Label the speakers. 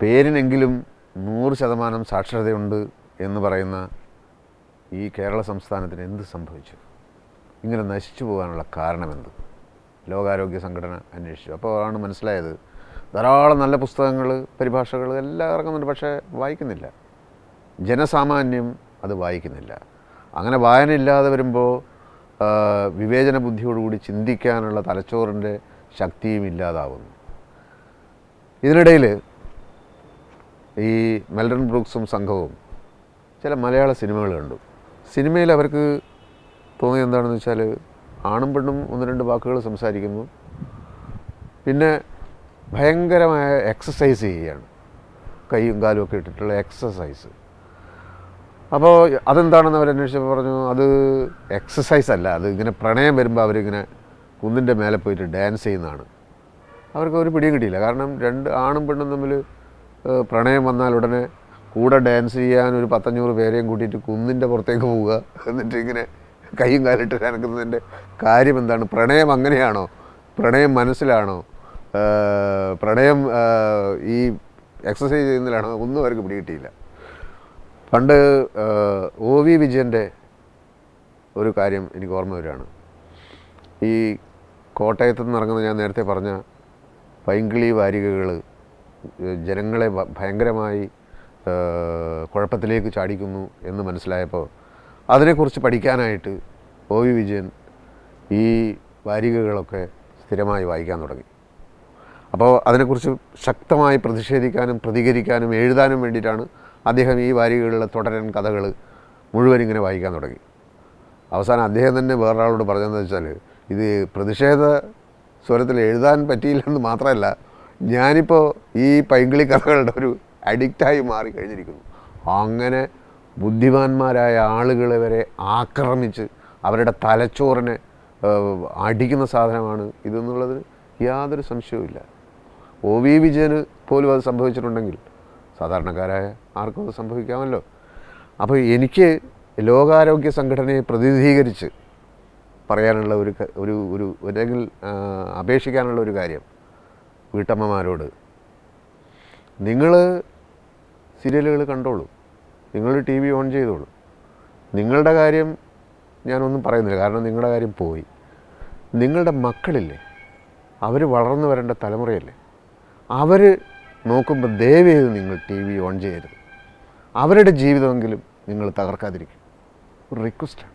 Speaker 1: പേരിനെങ്കിലും നൂറ് ശതമാനം സാക്ഷരതയുണ്ട് എന്ന് പറയുന്ന ഈ കേരള സംസ്ഥാനത്തിന് എന്ത് സംഭവിച്ചു? ഇങ്ങനെ നശിച്ചു പോകാനുള്ള കാരണമെന്ത്? ലോകാരോഗ്യ സംഘടന അന്വേഷിച്ചു. അപ്പോൾ ആണ് മനസ്സിലായത്. ധാരാളം നല്ല പുസ്തകങ്ങൾ പരിഭാഷകൾ എല്ലാം ഇറങ്ങുന്നുണ്ട് പക്ഷേ വായിക്കുന്നില്ല. ജനസാമാന്യം അത് വായിക്കുന്നില്ല. അങ്ങനെ വായന ഇല്ലാതെ വരുമ്പോൾ വിവേചന ബുദ്ധിയോടുകൂടി ചിന്തിക്കാനുള്ള തലച്ചോറിന്റെ ശക്തിയും ഇല്ലാതാവുന്നു. ഇതിനിടയിൽ ഈ മെൽഡൺ ബ്രൂക്സും സംഘവും ചില മലയാള സിനിമകൾ കണ്ടു. സിനിമയിൽ അവർക്ക് തോന്നിയത് എന്താണെന്ന് വെച്ചാൽ ആണും പെണ്ണും ഒന്ന് രണ്ട് വാക്കുകൾ സംസാരിക്കുന്നു പിന്നെ ഭയങ്കരമായ എക്സസൈസ് ചെയ്യുകയാണ്. കൈയും കാലും ഒക്കെ ഇട്ടിട്ടുള്ള എക്സസൈസ് അപ്പോൾ അതെന്താണെന്ന് അവർ അന്വേഷിച്ചപ്പോൾ പറഞ്ഞു അത് എക്സസൈസ് അല്ല. അത് ഇങ്ങനെ പ്രണയം വരുമ്പോൾ അവരിങ്ങനെ കുന്നിന്റെ മേലെ പോയിട്ട് ഡാൻസ് ചെയ്യുന്നതാണ്. അവർക്ക് ഒരു പിടിയും കിട്ടിയില്ല. കാരണം രണ്ട് ആണും പെണ്ണും തമ്മിൽ പ്രണയം വന്നാൽ ഉടനെ കൂടെ ഡാൻസ് ചെയ്യാൻ ഒരു പത്തഞ്ഞൂറ് പേരെയും കൂട്ടിയിട്ട് കുന്നിന്റെ പുറത്തേക്ക് പോവുക. എന്നിട്ട് ഇങ്ങനെ കൈയും കാലിട്ട് അനക്കുന്നതിന്റെ കാര്യം എന്താണ്? പ്രണയം അങ്ങനെയാണോ? പ്രണയം മനസ്സിലാണോ? പ്രണയം ഈ എക്സസൈസ് ചെയ്യുന്നതിലാണോ? ഒന്നും അവർക്ക് പിടികിട്ടിയില്ല. പണ്ട് ഒ വി വിജയന്റെ ഒരു കാര്യം എനിക്ക് ഓർമ്മ വരികയാണ്. ഈ കോട്ടയത്ത് നിന്ന് ഇറങ്ങുന്ന ഞാൻ നേരത്തെ പറഞ്ഞ പൈങ്കിളി വാരികകൾ ജനങ്ങളെ ഭയങ്കരമായി കുഴപ്പത്തിലേക്ക് ചാടിക്കുന്നു എന്ന് മനസ്സിലായപ്പോൾ അതിനെക്കുറിച്ച് പഠിക്കാനായിട്ട് ഒ വി വിജയൻ ഈ വാരികകളൊക്കെ സ്ഥിരമായി വായിക്കാൻ തുടങ്ങി. അപ്പോൾ അതിനെക്കുറിച്ച് ശക്തമായി പ്രതിഷേധിക്കാനും പ്രതികരിക്കാനും എഴുതാനും വേണ്ടിയിട്ടാണ് അദ്ദേഹം ഈ വാരികകളിലെ തുടരൻ കഥകൾ മുഴുവൻ ഇങ്ങനെ വായിക്കാൻ തുടങ്ങി. അവസാനം അദ്ദേഹം തന്നെ വേറൊരാളോട് പറഞ്ഞതെന്ന് വെച്ചാൽ ഇത് പ്രതിഷേധ സ്വരത്തിൽ എഴുതാൻ പറ്റിയില്ലെന്ന് മാത്രമല്ല ഞാനിപ്പോൾ ഈ പൈങ്കിളി കഥകളുടെ ഒരു അഡിക്റ്റായി മാറി കഴിഞ്ഞിരിക്കുന്നു. അങ്ങനെ ബുദ്ധിമാന്മാരായ ആളുകളെ വരെ ആക്രമിച്ച് അവരുടെ തലച്ചോറിനെ അടിക്കുന്ന സാധനമാണ് ഇതെന്നുള്ളതിന് യാതൊരു സംശയവുമില്ല ഒ വി വിജയന് പോലും അത് സംഭവിച്ചിട്ടുണ്ടെങ്കിൽ സാധാരണക്കാരായ ആർക്കും അത് സംഭവിക്കാമല്ലോ. അപ്പോൾ എനിക്ക് ലോകാരോഗ്യ സംഘടനയെ പ്രതിനിധീകരിച്ച് പറയാനുള്ള ഒരു ഒരു ഒരു അല്ലെങ്കിൽ അപേക്ഷിക്കാനുള്ള ഒരു കാര്യം വീട്ടമ്മമാരോട് നിങ്ങൾ സീരിയലുകൾ കണ്ടോളൂ. നിങ്ങൾ ടി വി ഓൺ ചെയ്തോളൂ. നിങ്ങളുടെ കാര്യം ഞാനൊന്നും പറയുന്നില്ല. കാരണം നിങ്ങളുടെ കാര്യം പോയി. നിങ്ങളുടെ മക്കളില്ലേ? അവർ വളർന്നു വരേണ്ട തലമുറയല്ലേ? അവർ നോക്കുമ്പോൾ ദയവേത് നിങ്ങൾ ടി വി ഓൺ ചെയ്യരുത്. അവരുടെ ജീവിതമെങ്കിലും നിങ്ങൾ തകർക്കാതിരിക്കും. ഒരു റിക്വസ്റ്റാണ്